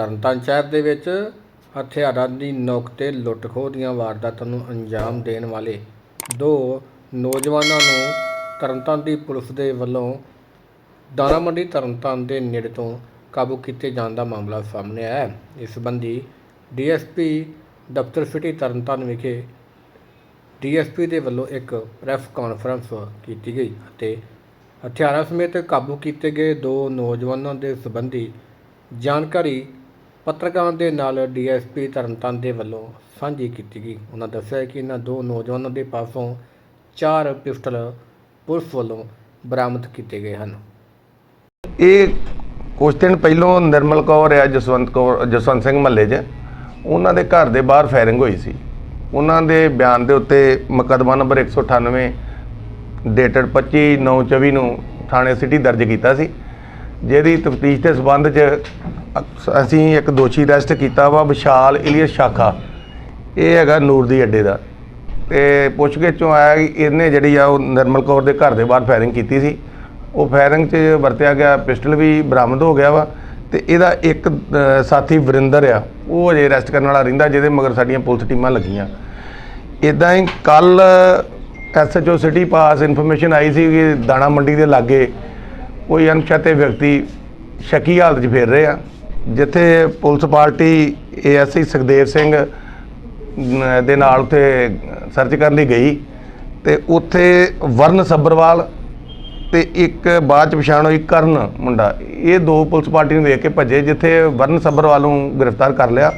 ਤਰਨਤਾਰਨ ਸ਼ਹਿਰ ਦੇ ਵਿੱਚ ਹਥਿਆਰਾਂ ਦੀ ਨੋਕ ਤੇ ਲੁੱਟ-ਖੋਹ ਦੀਆਂ ਵਾਰਦਾਤਾਂ ਨੂੰ ਅੰਜਾਮ ਦੇਣ ਵਾਲੇ ਦੋ ਨੌਜਵਾਨਾਂ ਨੂੰ ਤਰਨਤਾਰਨ ਦੀ ਪੁਲਿਸ ਦੇ ਵੱਲੋਂ ਦਾਣਾ ਮੰਡੀ ਤਰਨਤਾਰਨ ਦੇ ਨੇੜੇ ਤੋਂ ਕਾਬੂ ਕੀਤੇ ਜਾਣ ਦਾ ਮਾਮਲਾ ਸਾਹਮਣੇ ਆਇਆ ਹੈ। ਇਸ ਸੰਬੰਧੀ ਡੀਐਸਪੀ ਦਫ਼ਤਰ ਸਿਟੀ ਤਰਨਤਾਰਨ ਵਿਖੇ ਡੀਐਸਪੀ ਦੇ ਵੱਲੋਂ ਇੱਕ ਪ੍ਰੈਸ ਕਾਨਫਰੰਸ ਕੀਤੀ ਗਈ ਅਤੇ ਹਥਿਆਰਾਂ ਸਮੇਤ ਕਾਬੂ ਕੀਤੇ ਗਏ ਦੋ ਨੌਜਵਾਨਾਂ ਦੇ ਸੰਬੰਧੀ ਜਾਣਕਾਰੀ ਪੱਤਰਕਾਰਾਂ ਦੇ ਨਾਲ ਡੀਐਸਪੀ ਤਰਨਤਾਰਨ ਦੇ ਵੱਲੋਂ ਸਾਂਝੀ ਕੀਤੀ ਗਈ। ਉਹਨਾਂ ਦੱਸਿਆ ਕਿ ਇਹਨਾਂ ਦੋ ਨੌਜਵਾਨਾਂ ਦੇ ਪਾਸੋਂ ਚਾਰ ਪਿਸਟਲ ਪੁਲਿਸ ਵੱਲੋਂ ਬਰਾਮਦ ਕੀਤੇ ਗਏ ਹਨ। ਇਹ ਕੁਝ ਦਿਨ ਪਹਿਲੋਂ ਨਿਰਮਲ ਕੌਰ ਆ, ਜਸਵੰਤ ਕੌਰ, ਜਸਵੰਤ ਸਿੰਘ ਮਹੱਲੇ 'ਚ। ਉਹਨਾਂ ਦੇ ਘਰ ਦੇ ਬਾਹਰ ਫਾਇਰਿੰਗ ਹੋਈ ਸੀ। ਉਹਨਾਂ ਦੇ ਬਿਆਨ ਦੇ ਉੱਤੇ ਮੁਕੱਦਮਾ ਨੰਬਰ 198 ਡੇਟਡ 25/9/24 ਨੂੰ ਥਾਣੇ ਸਿਟੀ ਦਰਜ ਕੀਤਾ ਸੀ। ਜਿਹਦੀ ਤਫਤੀਸ਼ ਦੇ ਸਬੰਧ 'ਚ ਅਸੀਂ ਇੱਕ ਦੋਸ਼ੀ ਅਰੈਸਟ ਕੀਤਾ ਵਾ, ਵਿਸ਼ਾਲ ਇਲੀਅਸ ਸ਼ਾਖਾ। ਇਹ ਹੈਗਾ ਨੂਰ ਦੀ ਅੱਡੇ ਦਾ। ਤੇ ਪੁੱਛਗਿੱਛ ਚੋਂ ਆਇਆ ਕਿ ਇਹਨੇ ਜਿਹੜੀ ਆ ਉਹ ਨਿਰਮਲ ਕੌਰ ਦੇ ਘਰ ਦੇ ਬਾਹਰ ਫਾਇਰਿੰਗ ਕੀਤੀ ਸੀ। ਉਹ ਫਾਇਰਿੰਗ 'ਚ ਵਰਤਿਆ ਗਿਆ, ਪਿਸਟਲ ਵੀ ਬਰਾਮਦ ਹੋ ਗਿਆ ਵਾ। ਤੇ ਇਹਦਾ ਇੱਕ ਸਾਥੀ ਵਰਿੰਦਰ ਆ, ਉਹ ਅਜੇ ਅਰੈਸਟ ਕਰਨ ਵਾਲਾ ਰਹਿੰਦਾ, ਜਿਹਦੇ ਮਗਰ ਸਾਡੀਆਂ ਪੁਲਿਸ ਟੀਮਾਂ ਲੱਗੀਆਂ। ਇਦਾਂ ਹੀ ਕੱਲ ਐਸਐਚਓ ਸਿਟੀ ਪਾਸ ਇਨਫੋਰਮੇਸ਼ਨ ਆਈ ਸੀ ਕਿ ਦਾਣਾ ਮੰਡੀ ਦੇ ਲਾਗੇ ਕੋਈ ਅਣਪਛਾਤੇ ਵਿਅਕਤੀ ਸ਼ੱਕੀ ਹਾਲਤ 'ਚ ਫਿਰ ਰਹੇ ਆ। ਜਿੱਥੇ police party ASI Sukhdev Singh ਦੇ ਨਾਲ ਉੱਥੇ ਸਰਚ ਕਰਨ ਲਈ ਗਈ ਤੇ ਉੱਥੇ ਵਰਨ ਸੱਬਰਵਾਲ ਤੇ ਇੱਕ ਬਾਅਦ ਚ ਪਛਾਣ ਹੋਈ ਕਰਨ ਮੁੰਡਾ। ਇਹ ਦੋ ਪੁਲਿਸ ਪਾਰਟੀ ਨੂੰ ਵੇਖ ਕੇ ਭੱਜੇ, ਜਿੱਥੇ ਵਰਨ ਸੱਬਰਵਾਲ ਨੂੰ ਗ੍ਰਿਫਤਾਰ ਕਰ ਲਿਆ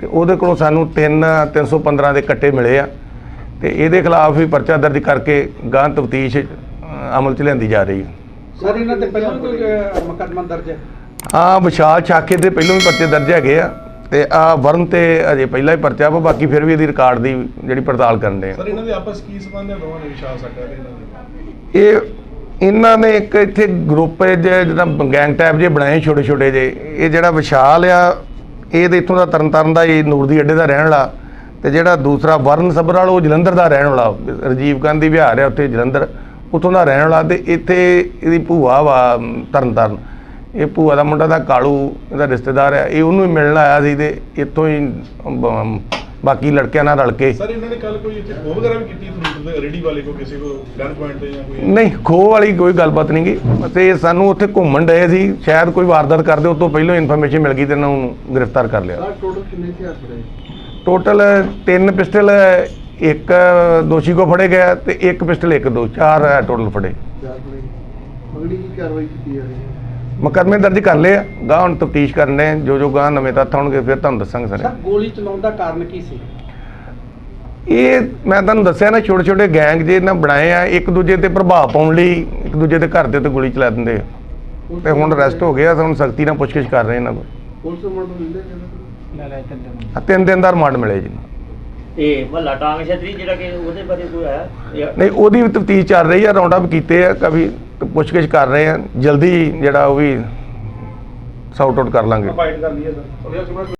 ਤੇ ਉਹਦੇ ਕੋਲੋਂ ਸਾਨੂੰ 3 315 ਦੇ ਕੱਟੇ ਮਿਲੇ ਆ ਤੇ ਇਹਦੇ ਖਿਲਾਫ ਵੀ ਪਰਚਾ ਦਰਜ ਕਰਕੇ ਗਾਂ ਤਫਤੀਸ਼ ਅਮਲ ਚ ਲਿਆਂਦੀ ਜਾ ਰਹੀ ਹੈ। ਸਰ ਇਹਨਾਂ ਤੇ ਪਹਿਲਾਂ ਵੀ ਕੋਈ ਅਹ, ਮੁਕੱਦਮਾ ਦਰਜ ਹੈ? ਹਾਂ ਵਿਸ਼ਾਲ ਛਾਕੇ ਦੇ ਪਹਿਲੋਂ ਵੀ ਪਰਚੇ ਦਰਜ ਹੈਗੇ ਆ ਤੇ ਆ ਵਰਨ ਤੇ ਅਜੇ ਪਹਿਲਾਂ ਹੀ ਪਰਚਾ ਵਾ ਬਾਕੀ ਫਿਰ ਵੀ ਇਹਦੀ ਰਿਕਾਰਡ ਦੀ ਜਿਹੜੀ ਪੜਤਾਲ ਕਰਨ ਦੇ ਆ। ਸਰ ਇਹਨਾਂ ਦੇ ਆਪਸ ਕੀ ਸੰਬੰਧ ਹੈ ਦੋਵਾਂ ਦੇ ਵਿਸ਼ਾਲ ਸਾਡਾ ਤੇ ਇਹਨਾਂ ਦੇ? ਇਹ ਇਹਨਾਂ ਨੇ ਇੱਕ ਇੱਥੇ ਗਰੁੱਪ ਜਿਹੜਾ ਗੈਂਗ ਟਾਈਪ ਜੇ ਬਣਾਏ ਛੋਟੇ ਛੋਟੇ ਜੇ ਇਹ ਜਿਹੜਾ ਵਿਸ਼ਾਲ ਆ ਇਹ ਤੇ ਇੱਥੋਂ ਦਾ ਤਰਨਤਾਰਨ ਦਾ ਇਹ ਨੂਰ ਦੀ ਅੱਡੇ ਦਾ ਰਹਿਣ ਵਾਲਾ। ਤੇ ਜਿਹੜਾ ਦੂਸਰਾ ਵਰਨ ਸਬਰਾਲ ਉਹ ਜਲੰਧਰ ਦਾ ਰਹਿਣ ਵਾਲਾ। ਰਜੀਵ ਗਾਂਧੀ ਵਿਹਾਰ ਆ ਉੱਥੇ ਜਲੰਧਰ। ਉੱਥੋਂ ਦਾ ਰਹਿਣ ਵਾਲਾ ਤੇ ਇੱਥੇ ਇਹਦੀ ਭੂਆ ਵਾ ਅਮ, ਤਰਨਤਾਰਨ ਇਹ ਭੂਆ ਦਾ ਮੁੰਡਾ ਦਾ ਕਾਲੂ ਇਹਦਾ ਰਿਸ਼ਤੇਦਾਰ ਆ ਇਹ ਉਹਨੂੰ ਹੀ ਮਿਲਣ ਆਇਆ ਸੀ ਤੇ ਇੱਥੋਂ ਹੀ ਬਾਕੀ ਲੜਕਿਆਂ ਨਾਲ ਰਲ ਕੇ। ਸਰ ਇਹਨਾਂ ਨੇ ਕੱਲ ਕੋਈ ਇੱਥੇ ਖੋਹ ਵਗੈਰਾ ਵੀ ਕੀਤੀ ਫਰੂਟ ਦੇ ਰੇੜੀ ਵਾਲੇ ਕੋ ਕਿਸੇ ਕੋ ਗਨ ਪੁਆਇੰਟ ਤੇ ਜਾਂ ਕੋਈ ਨਹੀਂ ਖੋਹ ਵਾਲੀ ਕੋਈ ਗੱਲਬਾਤ ਨਹੀਂ ਗੀ। ਤੇ ਸਾਨੂੰ ਉੱਥੇ ਘੁੰਮਣ ਡਏ ਸੀ। ਸ਼ਾਇਦ ਕੋਈ ਵਾਰਦਾਤ ਕਰਦੇ ਉਸ ਤੋਂ ਪਹਿਲਾਂ ਇਨਫੋਰਮੇਸ਼ਨ ਮਿਲ ਗਈ ਤੇ ਇਹਨਾਂ ਨੂੰ ਗ੍ਰਿਫਤਾਰ ਕਰ ਲਿਆ। ਸਰ ਟੋਟਲ ਕਿੰਨੇ ਹਥਿਆਰ ਫੜੇ? ਟੋਟਲ ਤਿੰਨ ਪਿਸਟਲ ਇੱਕ ਦੋਸ਼ੀ ਕੋ ਫੜੇ ਗਿਆ ਤੇ ਇੱਕ ਪਿਸਟਲ ਇੱਕ ਦੋ ਚਾਰ ਟੋਟਲ ਫੜੇ। ਅਗਲੀ ਕੀ ਕਾਰਵਾਈ ਕੀਤੀ ਜਾ ਰਹੀ ਹੈ? ਮੁਕੱਦਮੇ ਦਰਜ ਕਰ ਲਏ ਆ। ਗਾਂ ਹੁਣ ਤਫਤੀਸ਼ ਕਰਨੇ। ਜੋ ਜੋ ਗਾਂ ਨਵੇਂ ਤੱਥ ਹੋਣਗੇ ਫਿਰ ਤੁਹਾਨੂੰ ਦੱਸਾਂਗੇ ਸਾਰੇ। ਸਰ ਗੋਲੀ ਚਲਾਉਣ ਦਾ ਕਾਰਨ ਕੀ ਸੀ? ਇਹ ਮੈਂ ਤੁਹਾਨੂੰ ਦੱਸਿਆ ਨਾ ਛੋਟੇ ਛੋਟੇ ਗੈਂਗ ਜੇ ਇਹਨਾਂ ਬਣਾਏ ਆ ਇੱਕ ਦੂਜੇ ਤੇ ਪ੍ਰਭਾਵ ਪਾਉਣ ਲਈ ਇੱਕ ਦੂਜੇ ਦੇ ਘਰ ਦੇ ਉੱਤੇ ਗੋਲੀ ਚਲਾ ਦਿੰਦੇ ਆ। ਤੇ ਹੁਣ ਅਰੈਸਟ ਹੋ ਗਿਆ ਸਾਨੂੰ ਸਖਤੀ ਨਾਲ ਪੁੱਛਗਿੱਛ ਕਰ ਰਹੇ ਇਹਨਾਂ ਕੋਲ। ਪੁਲਿਸ ਮਰਡਰ ਲੈਂਦੇ ਕਹਿੰਦੇ ਲੈ ਲੈ ਚੱਲੇ ਆ ਤਿੰਨ ਦਿਨ ਦਾ ਰਿਮਾਂਡ ਮਿਲੇ ਜੀ। ਇਹ ਮਹੱਲਾ ਟਾਂਗ ਛਤਰੀ ਜਿਹੜਾ ਕਿ ਉਹਦੇ ਬਾਰੇ ਕੋਈ ਆਇਆ? ਇਹ- ਨਹੀਂ ਉਹਦੀ ਵੀ ਤਫਤੀਸ਼ ਚੱਲ ਰਹੀ ਆ ਰਾਉਂਡ ਅਪ ਕੀਤੇ ਆ ਕਾਫੀ ਪੁੱਛਗਿੱਛ ਕਰ ਰਹੇ ਆ ਜਲਦੀ ਜਿਹੜਾ ਉਹ ਵੀ ਸੌਟ ਆਊਟ ਕਰ ਲਾਂਗੇ। ਫਾਈਟ ਕਰ ਲਈਏ ਸਰ